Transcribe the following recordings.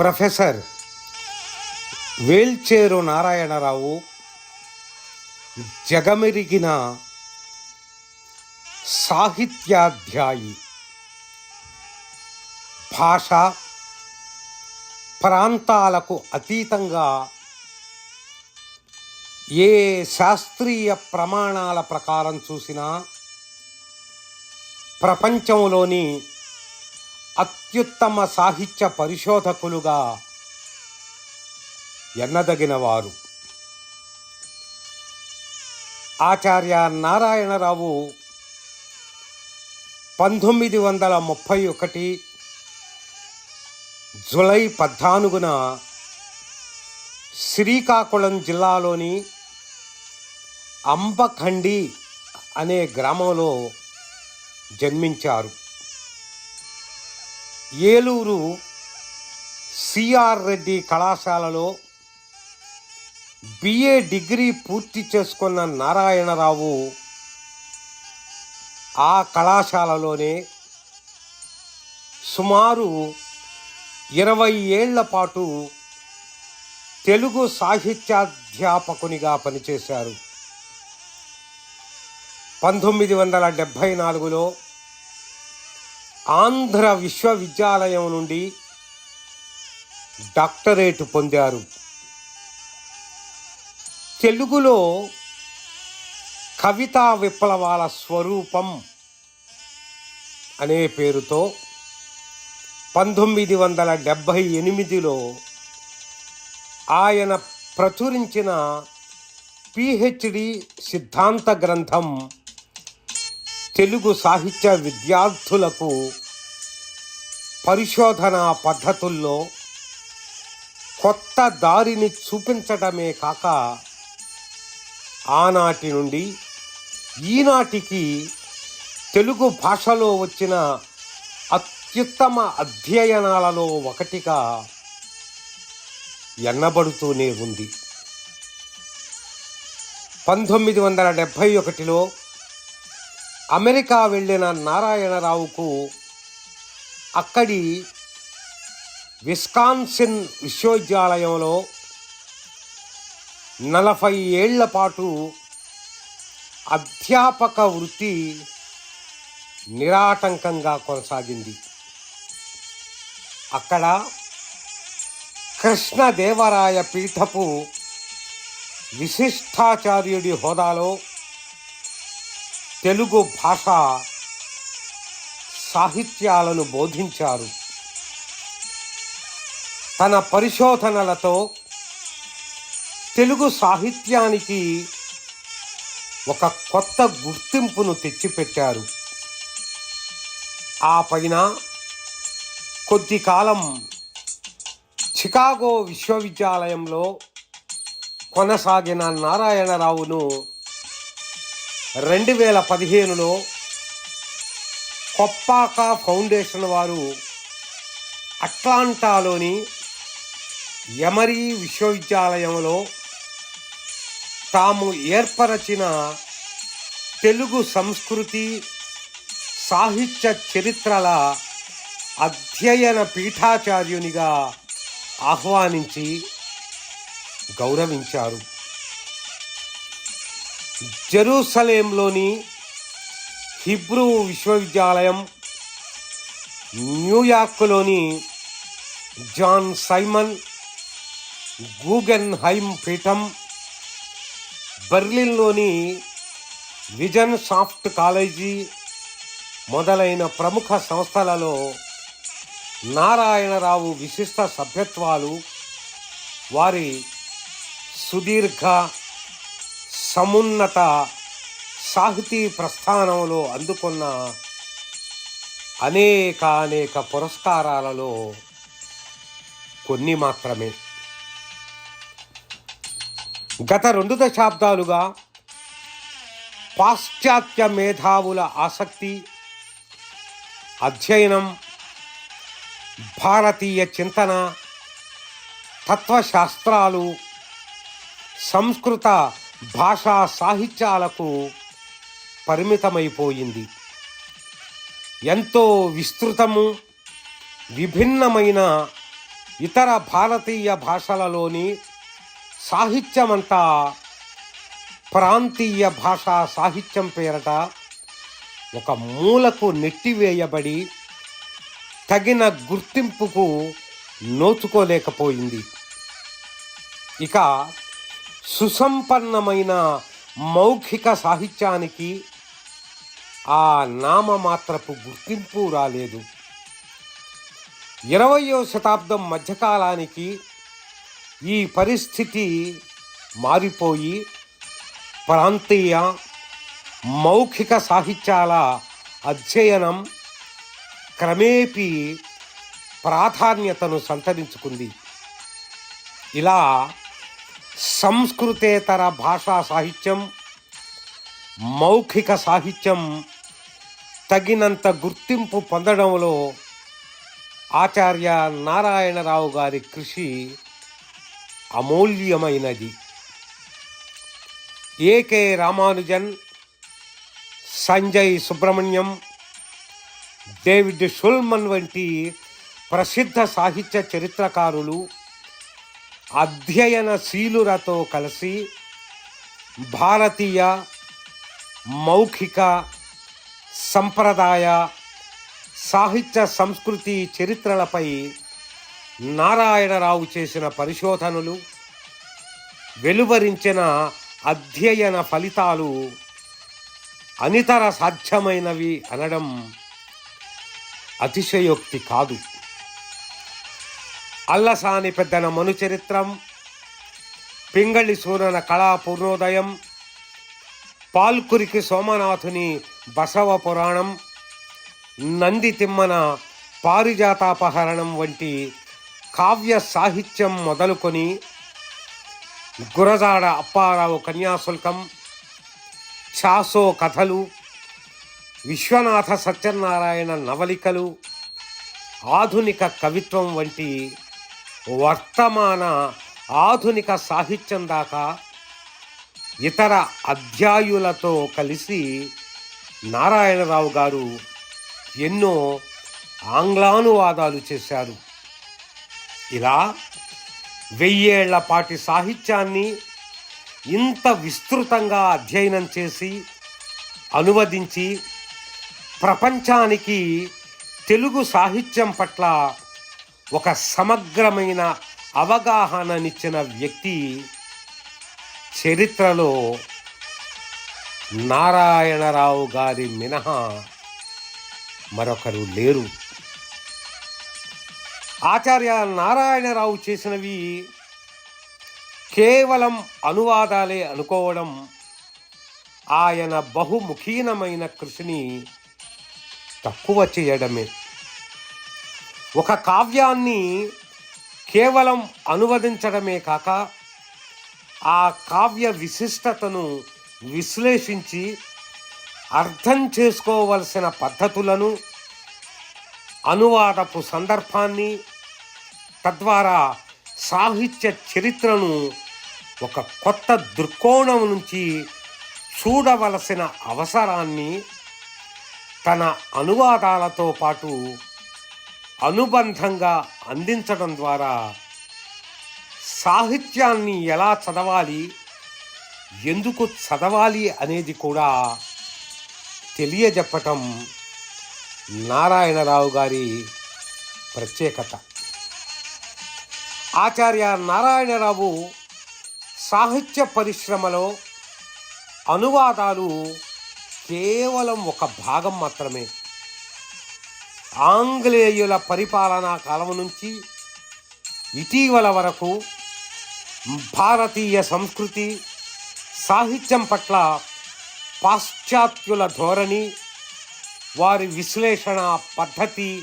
Professor Velcheru Narayana Rao జగమెరిగిన సాహిత్యాధ్యాయి. భాష ప్రాంతాలకు అతీతంగా ఏ శాస్త్రీయ ప్రమాణాల ప్రకారం చూసినా ప్రపంచంలోని అత్యుత్తమ సాహిత్య పరిశోధకులుగా ఎన్నదగిన వారు ఆచార్య నారాయణరావు పంతొమ్మిది వందల ముప్పై ఒకటి జులై పద్నాలుగున శ్రీకాకుళం జిల్లాలోని అంబఖండి అనే గ్రామంలో జన్మించారు. ఏలూరు సిఆర్ రెడ్డి కళాశాలలో బిఏ డిగ్రీ పూర్తి చేసుకున్న నారాయణరావు ఆ కళాశాలలోనే సుమారు ఇరవై ఏళ్ళ పాటు తెలుగు సాహిత్యాధ్యాపకునిగా పనిచేశారు. పంతొమ్మిది వందల డెబ్భై నాలుగులో ఆంధ్ర విశ్వవిద్యాలయం నుండి డాక్టరేట్ పొందారు. తెలుగులో కవితా విప్లవాల స్వరూపం అనే పేరుతో పంతొమ్మిది వందల డెబ్భై ఎనిమిదిలో ఆయన ప్రచురించిన పిహెచ్డి సిద్ధాంత గ్రంథం తెలుగు సాహిత్య విద్యార్థులకు పరిశోధనా పద్ధతుల్లో కొత్త దారిని చూపించడమే కాక ఆనాటి నుండి ఈనాటికి తెలుగు భాషలో వచ్చిన అత్యుత్తమ అధ్యయనాలలో ఒకటిగా ఎన్నబడుతూనే ఉంది. పంతొమ్మిది వందల డెబ్భై ఒకటిలో అమెరికా వెళ్ళిన నారాయణరావుకు అక్కడి విస్కాన్సిన్ విశ్వవిద్యాలయంలో నలభై ఏళ్ళ పాటు అధ్యాపక వృత్తి నిరాటంకంగా కొనసాగింది. అక్కడ కృష్ణదేవరాయ పీఠపు విశిష్టాచార్యుడి హోదాలో తెలుగు భాష సాహిత్యాలను బోధించారు. తన పరిశోధనలతో తెలుగు సాహిత్యానికి ఒక కొత్త గుర్తింపును తెచ్చిపెట్టారు. ఆ పైన కొద్ది కాలం చికాగో విశ్వవిద్యాలయంలో కొనసాగిన నారాయణరావును రెండు వేల పదిహేనులో కొప్పాక ఫౌండేషన్ వారు అట్లాంటాలోని ఎమరీ విశ్వవిద్యాలయంలో తాము ఏర్పరచిన తెలుగు సంస్కృతి సాహిత్య చరిత్రల అధ్యయన పీఠాచార్యునిగా ఆహ్వానించి గౌరవించారు. జెరూసలేంలోని హిబ్రూ విశ్వవిద్యాలయం న్యూయార్క్లోని జాన్ సైమన్ గూగెన్ హైమ్ పీఠం బెర్లిన్లోని విజన్ సాఫ్ట్ కాలేజీ మొదలైన ప్రముఖ సంస్థలలో నారాయణరావు విశిష్ట సభ్యత్వాలు వారి సుదీర్ఘ సమున్నత సాహితీ ప్రస్థానంలో అందుకున్న అనేక అనేక పురస్కారాలలో కొన్ని మాత్రమే. గత రెండు దశాబ్దాలుగా పాశ్చాత్య మేధావుల ఆసక్తి అధ్యయనం భారతీయ చింతన తత్వశాస్త్రాలు సంస్కృత భాషా సాహిత్యాలకు పరిమితమైపోయింది. ఎంతో విస్తృతము విభిన్నమైన ఇతర భారతీయ భాషలలోని సాహిత్యమంతా ప్రాంతీయ భాషా సాహిత్యం పేరట ఒక మూలకు నెట్టివేయబడి తగిన గుర్తింపుకు నోచుకోలేకపోయింది. ఇక సుసంపన్నమైన మౌఖిక సాహిత్యానికి ఆ నామమాత్రపు గుర్తింపు రాలేదు. ఇరవయో శతాబ్దం మధ్యకాలానికి ఈ పరిస్థితి మారిపోయి ప్రాంతీయ మౌఖిక సాహిత్యాల అధ్యయనం క్రమేపీ ప్రాధాన్యతను సంతరించుకుంది. ఇలా సంస్కృతేతర భాషా సాహిత్యం మౌఖిక సాహిత్యం తగినంత గుర్తింపు పొందడంలో ఆచార్య నారాయణరావు గారి కృషి అమూల్యమైనది. A K Ramanujan Sanjay Subrahmanyam David Shulman వంటి ప్రసిద్ధ సాహిత్య చరిత్రకారులు అధ్యయనశీలురతో కలిసి భారతీయ మౌఖిక సంప్రదాయ సాహిత్య సంస్కృతి చరిత్రలపై నారాయణరావు చేసిన పరిశోధనలు వెలువరించిన అధ్యయన ఫలితాలు అనితర సాధ్యమైనవి అనడం అతిశయోక్తి కాదు. అల్లసాని పెద్దన మనుచరిత్రం పింగళి సూరన కళా పూర్ణోదయం పాల్కురికి సోమనాథుని బసవ పురాణం నంది తిమ్మన పారిజాతాపహరణం వంటి కావ్య సాహిత్యం మొదలుకొని గురజాడ అప్పారావు కన్యాశుల్కం చాసో కథలు విశ్వనాథ సత్యనారాయణ నవలికలు ఆధునిక కవిత్వం వంటి వర్తమాన ఆధునిక సాహిత్యం దాకా ఇతర అధ్యాయులతో కలిసి నారాయణరావు గారు ఎన్నో ఆంగ్లానువాదాలు చేశారు. ఇలా వెయ్యేళ్ళ పాటి సాహిత్యాన్ని ఇంత విస్తృతంగా అధ్యయనం చేసి అనువదించి ప్రపంచానికి తెలుగు సాహిత్యం పట్ల ఒక సమగ్రమైన అవగాహననిచ్చిన వ్యక్తి చరిత్రలో నారాయణరావు గారి మినహా మరొకరు లేరు. ఆచార్య నారాయణరావు చేసినవి కేవలం అనువాదాలే అనుకోవడం ఆయన బహుముఖీనమైన కృషిని తక్కువ చేయడమే. ఒక కావ్యాన్ని కేవలం అనువదించడమే కాక ఆ కావ్య విశిష్టతను విశ్లేషించి అర్థం చేసుకోవలసిన పద్ధతులను అనువాదపు సందర్భాన్ని తద్వారా సాహిత్య చరిత్రను ఒక కొత్త దృక్కోణం నుంచి చూడవలసిన అవసరాన్ని తన అనువాదాలతో పాటు అనుబంధంగా అందించడం ద్వారా సాహిత్యాన్ని ఎలా చదవాలి ఎందుకు చదవాలి అనేది కూడా తెలియజెప్పటం నారాయణరావు గారి ప్రత్యేకత. ఆచార్య నారాయణరావు సాహిత్య పరిశ్రమలో అనువాదాలు కేవలం ఒక భాగం మాత్రమే. ఆంగ్లేయుల పరిపాలనా కాలం నుంచి ఇటీవల వరకు భారతీయ సంస్కృతి సాహిత్యం పట్ల పాశ్చాత్యుల ధోరణి వారి విశ్లేషణ పద్ధతి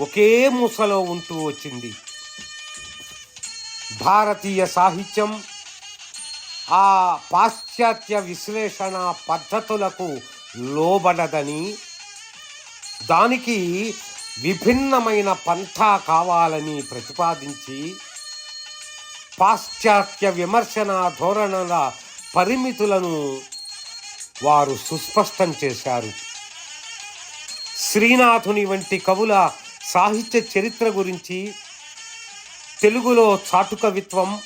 ఒకే మూసలో ఉంటూ వచ్చింది. భారతీయ సాహిత్యం ఆ పాశ్చాత్య విశ్లేషణ పద్ధతులకు లోబడదని దానికి విభిన్నమైన పంథా కావాలని ప్రతిపాదించి పాశ్చాత్య విమర్శన ధోరణుల పరిమితులను వారు సుస్పష్టం చేశారు. శ్రీనాథుని వంటి కవుల సాహిత్య చరిత్ర గురించి తెలుగులో చాటు కవిత్వం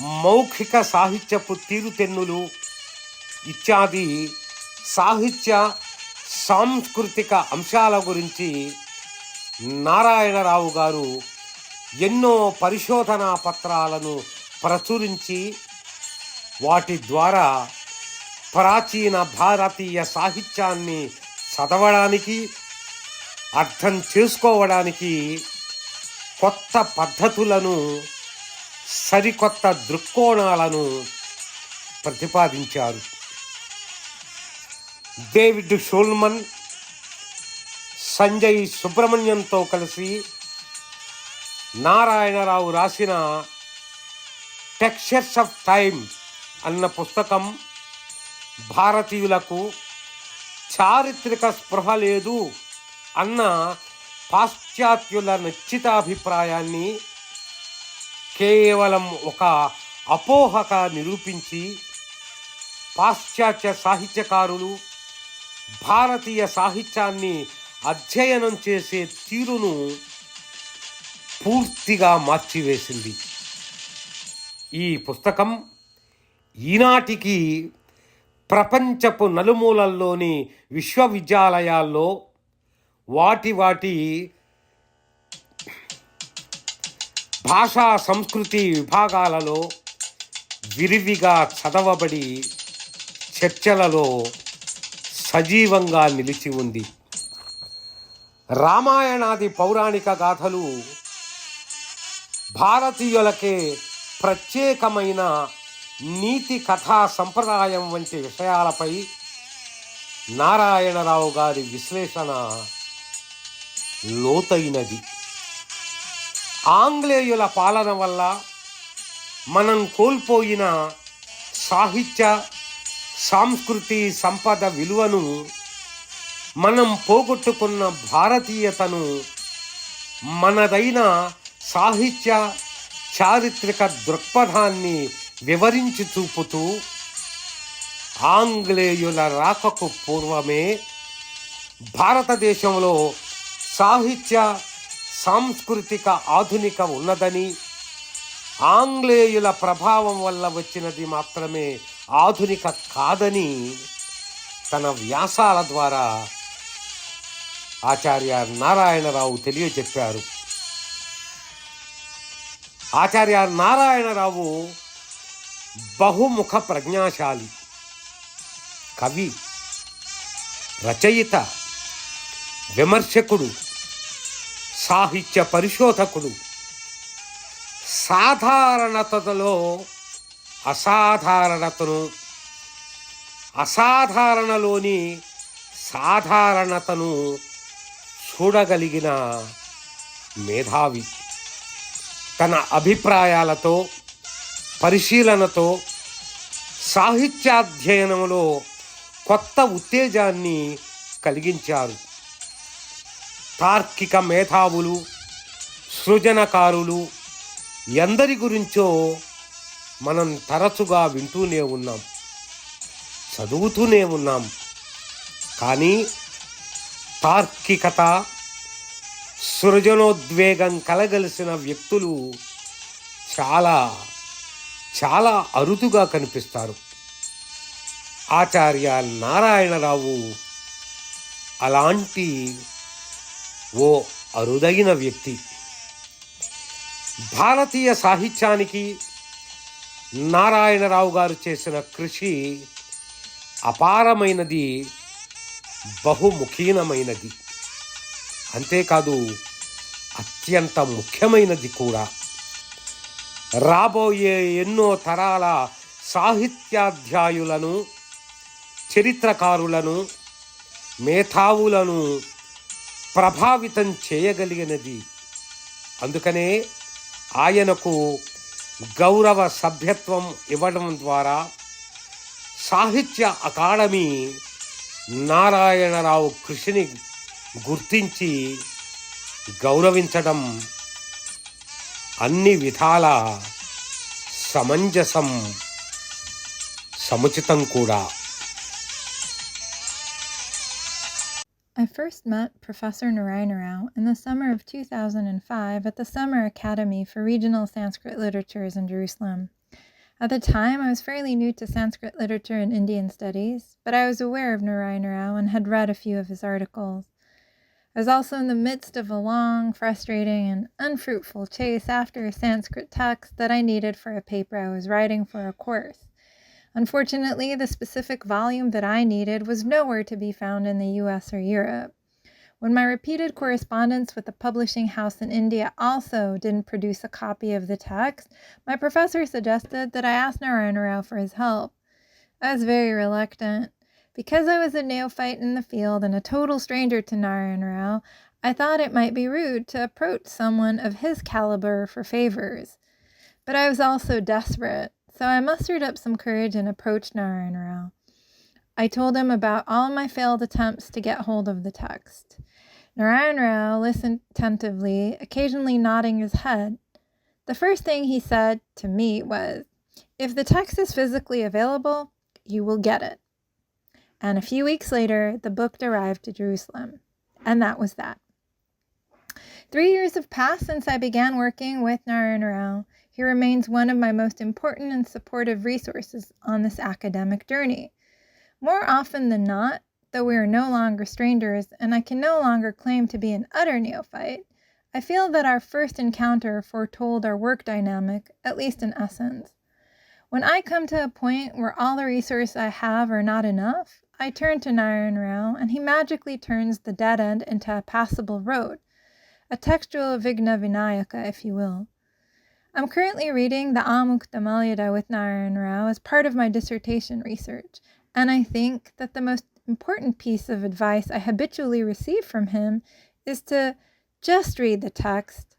మౌఖిక సాహిత్యపు తీరుతెన్నులు ఇత్యాది సాహిత్య సాంస్కృతిక అంశాల గురించి నారాయణరావు గారు ఎన్నో పరిశోధనా పత్రాలను ప్రచురించి వాటి ద్వారా ప్రాచీన భారతీయ సాహిత్యాన్ని చదవడానికి అర్థం చేసుకోవడానికి కొత్త పద్ధతులను సరికొత్త దృక్కోణాలను ప్రతిపాదించారు. డేవిడ్ షోల్మన్ సంజయ్ సుబ్రహ్మణ్యంతో కలిసి నారాయణరావు రాసిన టెక్స్చర్స్ ఆఫ్ టైమ్ అన్న పుస్తకం భారతీయులకు చారిత్రక స్పృహ లేదు అన్న పాశ్చాత్యుల నిశ్చితాభిప్రాయాన్ని కేవలం ఒక అపోహగా నిరూపించి పాశ్చాత్య సాహిత్యకారులు భారతీయ సాహిత్యాన్ని అధ్యయనం చేసే తీరును పూర్తిగా మార్చివేసింది. ఈ పుస్తకం ఈనాటికి ప్రపంచపు నలుమూలల్లోని విశ్వవిద్యాలయాల్లో వాటి వాటి భాషా సంస్కృతి విభాగాలలో విరివిగా చదవబడి చర్చలలో సజీవంగా నిలిచి ఉంది. రామాయణాది పౌరాణిక గాథలు భారతీయులకే ప్రత్యేకమైన నీతి కథా సంప్రదాయం వంటి విషయాలపై నారాయణరావు గారి విశ్లేషణ లోతైనది. ఆంగ్లేయుల పాలన వల్ల మనం కోల్పోయిన సాహిత్య సాంస్కృతి సంపద విలువను మనం పోగొట్టుకున్న భారతీయతను మనదైన సాహిత్య చారిత్రక దృక్పథాన్ని వివరించి చూపుతూ ఆంగ్లేయుల రాకకు పూర్వమే భారతదేశంలో సాహిత్య సాంస్కృతిక ఆధునిక ఉన్నదని ఆంగ్లేయుల ప్రభావం వల్ల వచ్చినది మాత్రమే ఆధునిక కాదని తన వ్యాసాల ద్వారా ఆచార్య నారాయణరావు తెలియచెప్పారు ఆచార్య నారాయణరావు బహుముఖ ప్రజ్ఞాశాలి కవి రచయిత విమర్శకుడు సాహిత్య పరిశోధకుడు. సాధారణతలో అసాధారణతను అసాధారణలోని సాధారణతను చూడగలిగిన మేధావి. తన అభిప్రాయాలతో పరిశీలనతో సాహిత్యాధ్యయనంలో కొత్త ఉత్తేజాన్ని కలిగించారు. తార్కిక మేధావులు సృజనకారులు ఎందరి గురించో మనం తరచుగా వింటూనే ఉన్నాం చదువుతూనే ఉన్నాం. కానీ తార్కికత సృజనోద్వేగం కలగలిసిన వ్యక్తులు చాలా చాలా అరుదుగా కనిపిస్తారు. ఆచార్య నారాయణరావు అలాంటి ఓ అరుదైన వ్యక్తి. భారతీయ సాహిత్యానికి నారాయణరావు గారు చేసిన కృషి అపారమైనది బహుముఖీనమైనది. అంతేకాదు అత్యంత ముఖ్యమైనది కూడా. రాబోయే ఎన్నో తరాల సాహిత్యాధ్యాయులను చరిత్రకారులను మేధావులను ప్రభావితం చేయగలిగినది. అందుకనే ఆయనకు గౌరవ సభ్యత్వం ఇవ్వడం ద్వారా సాహిత్య అకాడమీ నారాయణరావు కృషిని గుర్తించి గౌరవించడం అన్ని విధాల సమంజసం సముచితం కూడా. First met Professor Narayana Rao in the summer of 2005 at the Summer Academy for Regional Sanskrit Literatures in Jerusalem. At the time, I was fairly new to Sanskrit literature and Indian studies, but I was aware of Narayana Rao and had read a few of his articles. I was also in the midst of a long, frustrating, and unfruitful chase after a Sanskrit text that I needed for a paper I was writing for a course. Unfortunately, the specific volume that I needed was nowhere to be found in the US or Europe. When my repeated correspondence with the publishing house in India also didn't produce a copy of the text, my professor suggested that I ask Narayana Rao for his help. I was very reluctant. Because I was a neophyte in the field and a total stranger to Narayana Rao, I thought it might be rude to approach someone of his caliber for favors. But I was also desperate so I mustered up some courage and approached Narayana Rao. I told him about all my failed attempts to get hold of the text. Narayana Rao listened attentively, occasionally nodding his head. The first thing he said to me was, If the text is physically available, you will get it. And a few weeks later, the book arrived to Jerusalem. And that was that. Three years have passed since I began working with Narayana Rao. He remains one of my most important and supportive resources on this academic journey. More often than not, though we are no longer strangers and I can no longer claim to be an utter neophyte, I feel that our first encounter foretold our work dynamic, at least in essence. When I come to a point where all the resources I have are not enough, I turn to Narayana Rao and he magically turns the dead end into a passable road, a textual Vigna Vinayaka, if you will. I'm currently reading the Amukta with Narayana Rao as part of my dissertation research, and I think that the most important piece of advice I habitually receive from him is to just read the text.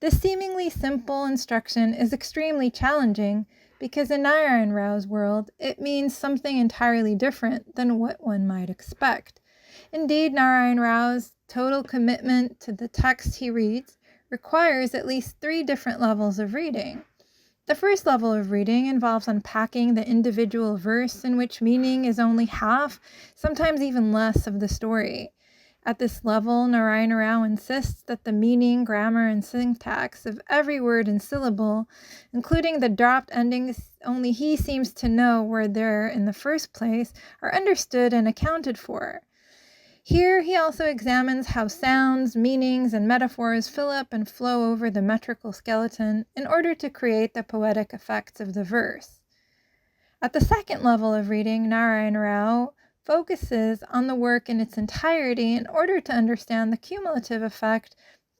This seemingly simple instruction is extremely challenging because in Narayana Rao's world, it means something entirely different than what one might expect. Indeed, Narayana Rao's total commitment to the text he reads requires at least three different levels of reading. The first level of reading involves unpacking the individual verse in which meaning is only half, sometimes even less, of the story. At this level, Narayana Rao insists that the meaning, grammar, and syntax of every word and syllable, including the dropped endings only he seems to know were there in the first place, are understood and accounted for. Here he also examines how sounds, meanings, and metaphors fill up and flow over the metrical skeleton in order to create the poetic effects of the verse. At the second level of reading, Narayana Rao focuses on the work in its entirety in order to understand the cumulative effect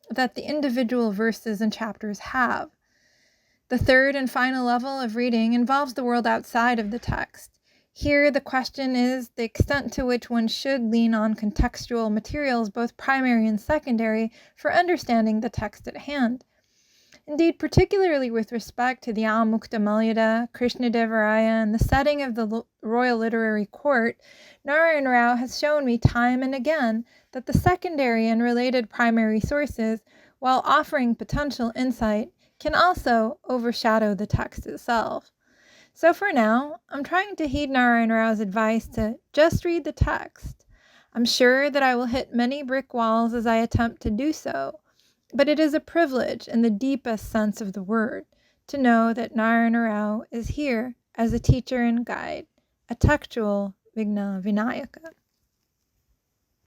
that the individual verses and chapters have. The third and final level of reading involves the world outside of the text. Here, the question is the extent to which one should lean on contextual materials, both primary and secondary, for understanding the text at hand. Indeed, particularly with respect to the Amukta Malyada, Krishna Devaraya, and the setting of the royal literary court, Narayan Rao has shown me time and again that the secondary and related primary sources, while offering potential insight, can also overshadow the text itself. So for now, I'm trying to heed Narayana Rao's advice to just read the text. I'm sure that I will hit many brick walls as I attempt to do so, but it is a privilege in the deepest sense of the word to know that Narayana Rao is here as a teacher and guide, a textual Vigna Vinayaka.